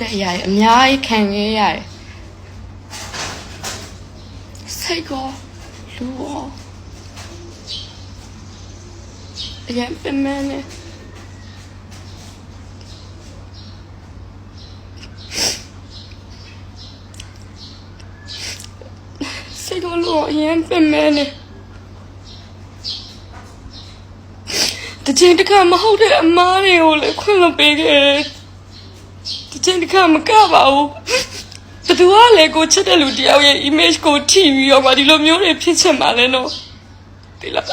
တဲ့အရာတွေအများကြီးခံခဲ့ရတယ်စိတ်ကောလူရောအရင်ပင်မနဲ့စိတ်တော်လို့အရင်ပင်မဲနေတချင်းတခါမဟုတ်တဲ့အမားတွေကိုလည်းခွင့်မပေးခဲ့ တယ်တချင်းတခါမကပါဘူးဘသူကလည်းကိုချစ်တဲ့လူတယောက်ရဲ့ image ကိုထိပြီးတော့မှဒီလိုမျိုးတွေဖြစ်ချင်ပါလဲနော်ဒီလား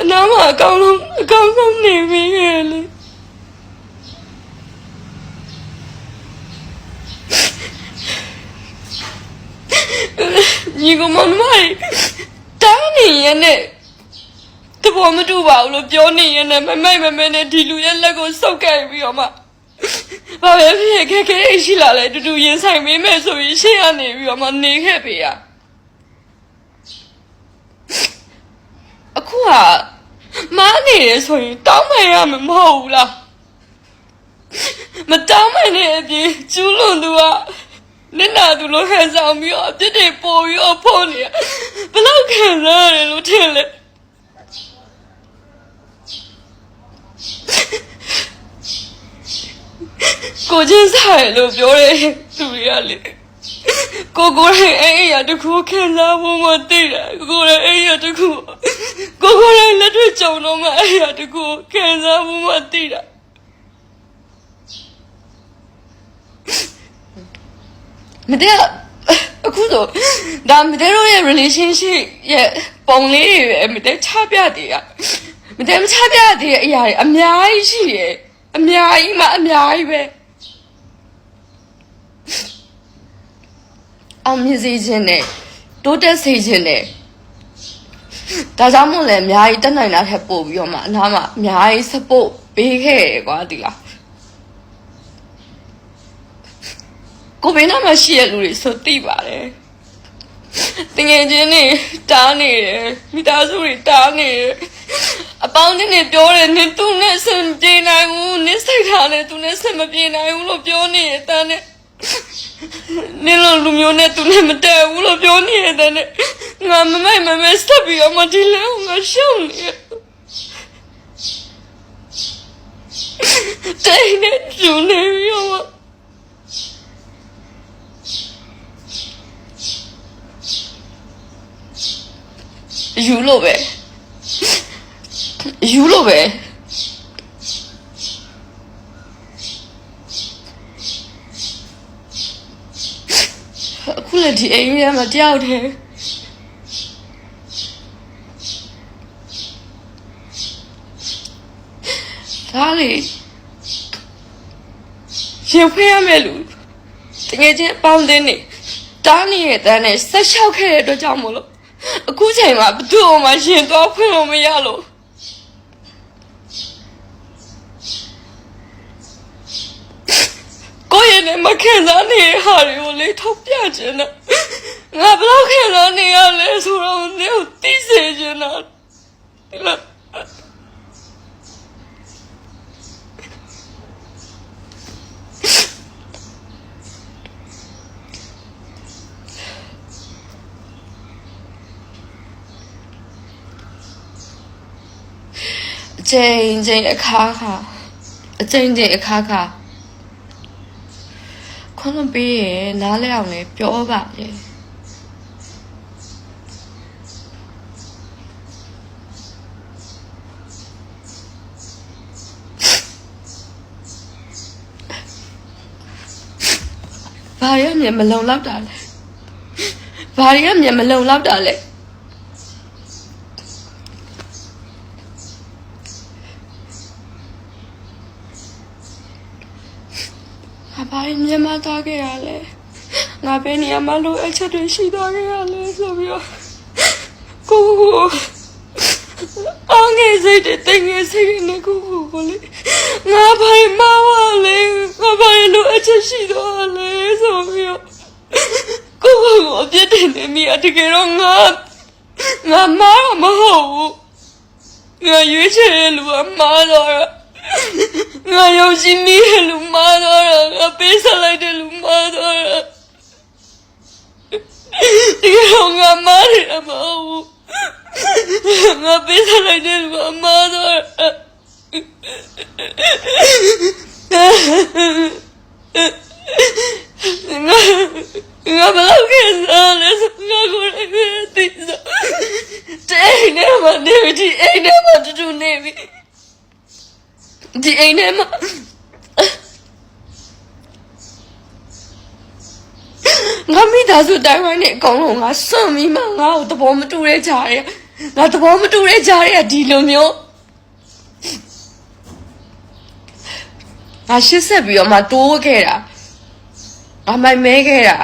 အနာမအကောင်းဆုံးအကောင်းဆုံးနေပြီလေညီကောင်မမကြီးတားနေရနဲ့ တဘောမတူပါဘူးလို့ပြောနေရနဲ့မမိုက်မမဲနဲ့ဒီလူရဲ့လက်ကိုစုပ်ကိုက်ပြီးတော့မှဘာပဲဖြစ်ခဲ့ခဲ့ရှိလာလဲတူတူရင်ဆိုင်မင်းမဲ့ဆိုရင်ရှေ့ကနေပြီးတော့မှနေခဲ့ပေးရအခုကမားနေရဆိုရင်တောင်းမှန်ရမှာမဟုတ်ဘူးလားမတောင်းမှန်တဲ့အပြင်ကျူးလွန်သူကနင့်နာသူလို့ခံစားပြီးတော့အပြစ်တွေပို့ပြီးတော့ဖို့နေရဘယ်လောက်ခံစားရတယ်လို့ထင်လဲ ကိုချင်းစားရလို့ပြောတဲ့သူတွေကလေကိုကိုရဲ့အဲ့အရာတစ်ခုခံစားဖို့မသိတာကိုရဲ့အဲ့အရာတစ်ခုကိုကိုရဲ့လက်တွေ့ကြုံတော့မှအဲ့အရာတစ်ခုခံစားဖို့မသိတာမတဲ့အခုဆိုဒါမတဲ့တို့ရဲ့ relationship ရဲ့ပုံလေးတွေပဲမတဲ့ချပြသေးရမတဲ့မချပြသေးတဲ့အရာတွေအများကြီးရှိရယ် အများကြီးမှအများကြီးပဲအောင်မြင်စေခြင်းနဲ့တိုးတက်စေခြင်းနဲ့ဒါကြောင့်မို့လဲအများကြီးတက်နိုင်တာထက်ပို့ပြီးတော့မှအနားမှာအများကြီး support ပေးခဲ့ရကွာဒီလားကိုဘေးနားမှာရှိရလူတွေဆိုသိပါတယ်တငယ်ချင်းတွေတားနေတယ်မိသားစုတွေတားနေတယ်အ ပေါင်းအသင်းတွေပြောတယ်နင်သူနဲ့ဆင်ပြေနိုင်ဘူးနင်စိတ်ထားနဲ့သူနဲ့ဆင်မပြေနိုင်ဘူးလို့ပြောနေတယ်တန်းနဲ့နင်လိုလူမျိုးနဲ့သူနဲ့မတည့်ဘူးလို့ပြောနေတယ်တန်းနဲ့ငါမမိုက်မမဲစပ်ပြီးတော့မဒီလဲငါရှုံးနေတယ်တိတ်နဲ့လူနေရောယူလို့ပဲ ယူလို့ပဲအခုလည်းဒီအိမ်ထဲမှာတယောက်တည်းဒါလေရင်ဖွင့်ရမယ်လူတကယ်ချင်းအပေါင်းအသင်းနေတားနေတဲ့တန်းနဲ့ဆက်လျှောက်ခဲ့တဲ့အတွက်ကြောင့်မို့လို့အခုချိန်မှာဘသူ့အမှရှင်သွားဖွင့်လို့မရလို့ ကိုယ့်ရဲ့နဲ့မခံစားနေတဲ့ဟာတွေကိုလေထုတ်ပြခြင်းနဲ့ငါဘယ်လောက်ခံစားနေရလဲဆိုတော့နေကိုသိစေ ခြင်းနဲ့ဒီလားအချိန်ချင်းအခါခါအချိန်ချင်းအခါခါခွင့်မပေးရင်နားလဲအောင်လေပြောပါလေဘာရမြင်မလုံလောက်တာလဲဘာရမြင်မလုံလောက်တာလဲ ဘာရင်မြန်မာသွားခဲ့ရလဲငါဘယ်နေရာမှာလိုအပ်ချက်တွေရှိသွားခဲ့ရလဲဆိုပြီးတော့ကိုကိုအောင်ငယ်စိတ်တဲ့တင်ငယ်စိတ်နဲ့ကိုကိုကိုလေငါဘာရင်မဝလဲငါဘာရင်လိုအပ်ချက်ရှိသွားလဲဆိုပြီးတော့ကိုကိုကိုအပြစ်တင်နေမိအတကယ်တော့ငါငါမားမဟုတ်ဘူးငါရွေးချယ်တဲ့လူကမားတော့ ငါယုံကြည်မိတဲ့လူမာတော့တာငါပေးဆက်လိုက်တဲ့လူမာတော့တာဒီတော့ငါမားတယ်မဟုတ်ဘူးငါပေးဆက်လိုက်တဲ့လူကမားတော့တာငါငါဘယ်လိုကစားလဲဆိုငါကိုယ်လည်းသိစားတဲ့နေမှာနေဒီအိမ်ထဲမှာတူတူနေပြီ ဒီအိမ်ထဲမှာငါမိသားစုတိုင်းဝိုင်းနဲ့အကောင်လုံးငါစွန့်ပြီးမှငါ့ကိုသဘောမတူတဲ့ကြားရဲငါသဘောမတူတဲ့ကြားရဲဒီလိုမျိုးငါရှစ်ဆက်ပြီးတော့မှတိုးခဲ့တာအမိုင်မဲခဲ့တာ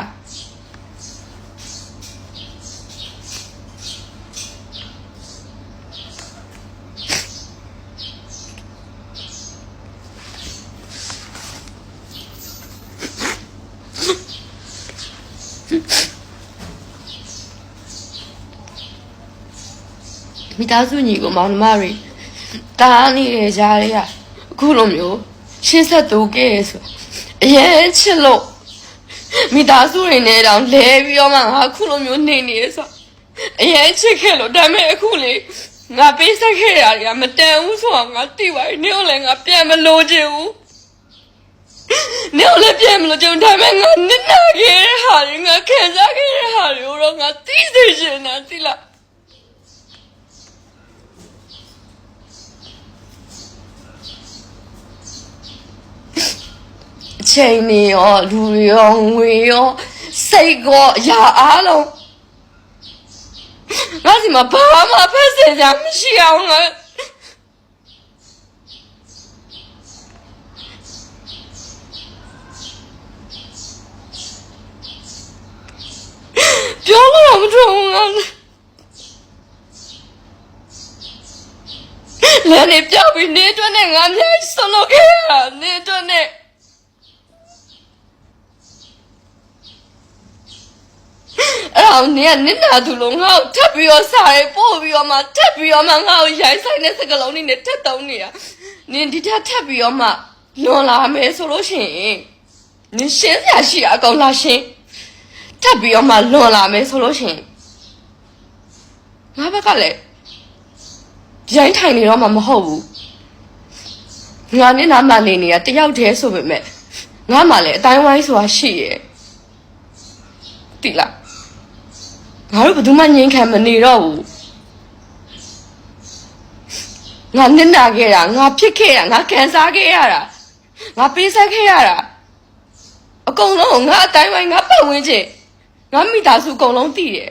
မိသားစုညီကိုမောင်နှမတွေတားနေတဲ့ကြားတွေကအခုလိုမျိုးရှင်းဆက်သူခဲ့ရဆိုအရင်ချစ်လို့မိသားစုတွေနဲ့တောင်လဲပြီးတော့မှငါအခုလိုမျိုးနေနေရဆိုအရင်ချစ်ခဲ့လို့ဒါပေမဲ့အခုလေငါပေးဆက်ခဲ့တာတွေကမတန်ဘူးဆိုတော့ငါတိပါနေကိုလည်းငါပြန်မလို့ချင်ဘူးနေကိုလည်းပြန်မလို့ချင်ဘူးဒါပေမဲ့ငါနစ်နာခဲ့တဲ့ဟာတွေငါခံစားခဲ့တဲ့ဟာတွေကိုတော့ငါသိစေချင်တာသိလား ချိန်နေရောလူတွေရောငွေရောစိတ်ကောအရာအားလုံးငါစီမှာဘာမှဖက်စင်ကြမရှိအောင်ငါပြောလို့မထုံးငါလည်းနေပြောက်ပြီးနေတွနဲ့ငါများဆုံးလို့ခဲ့ရတာနေတွနဲ့ အဲ့တော့နင်ကနင့်နာသူလုံးငါ့ကိုထပ်ပြီးတော့စားရဲပို့ပြီးတော့မှထပ်ပြီးတော့မှငါ့ကိုရိုင်းဆိုင်တဲ့စကလုံးလေးနဲ့ထပ်တုံးနေတာနင်ဒီထက်ထပ်ပြီးတော့မှလွန်လာမယ်ဆိုလို့ရှိရင်နင်ရှင်းစရာရှိတာအကုန်လာရှင်းထပ်ပြီးတော့မှလွန်လာမယ်ဆိုလို့ရှိရင်ငါဘက်ကလည်းရိုင်းထိုင်နေတော့မှမဟုတ်ဘူးငါနဲ့နာမနေနေတာတယောက်တည်းဆိုပေမဲ့ငါမှလည်းအတိုင်းဝိုင်းဆိုတာရှိရဲ့တိလား ငါတို့ဘယ်သူမှငြိမ်ခံမနေတော့ဘူးငါနစ်နာခဲ့တာငါဖြစ်ခဲ့တာငါခံစားခဲ့ရတာငါပေးဆက်ခဲ့ရတာအကုန်လုံးငါအတိုင်းဝိုင်းငါပတ်ဝန်းကျင်ငါမိသားစုအကုန်လုံးတည်တယ်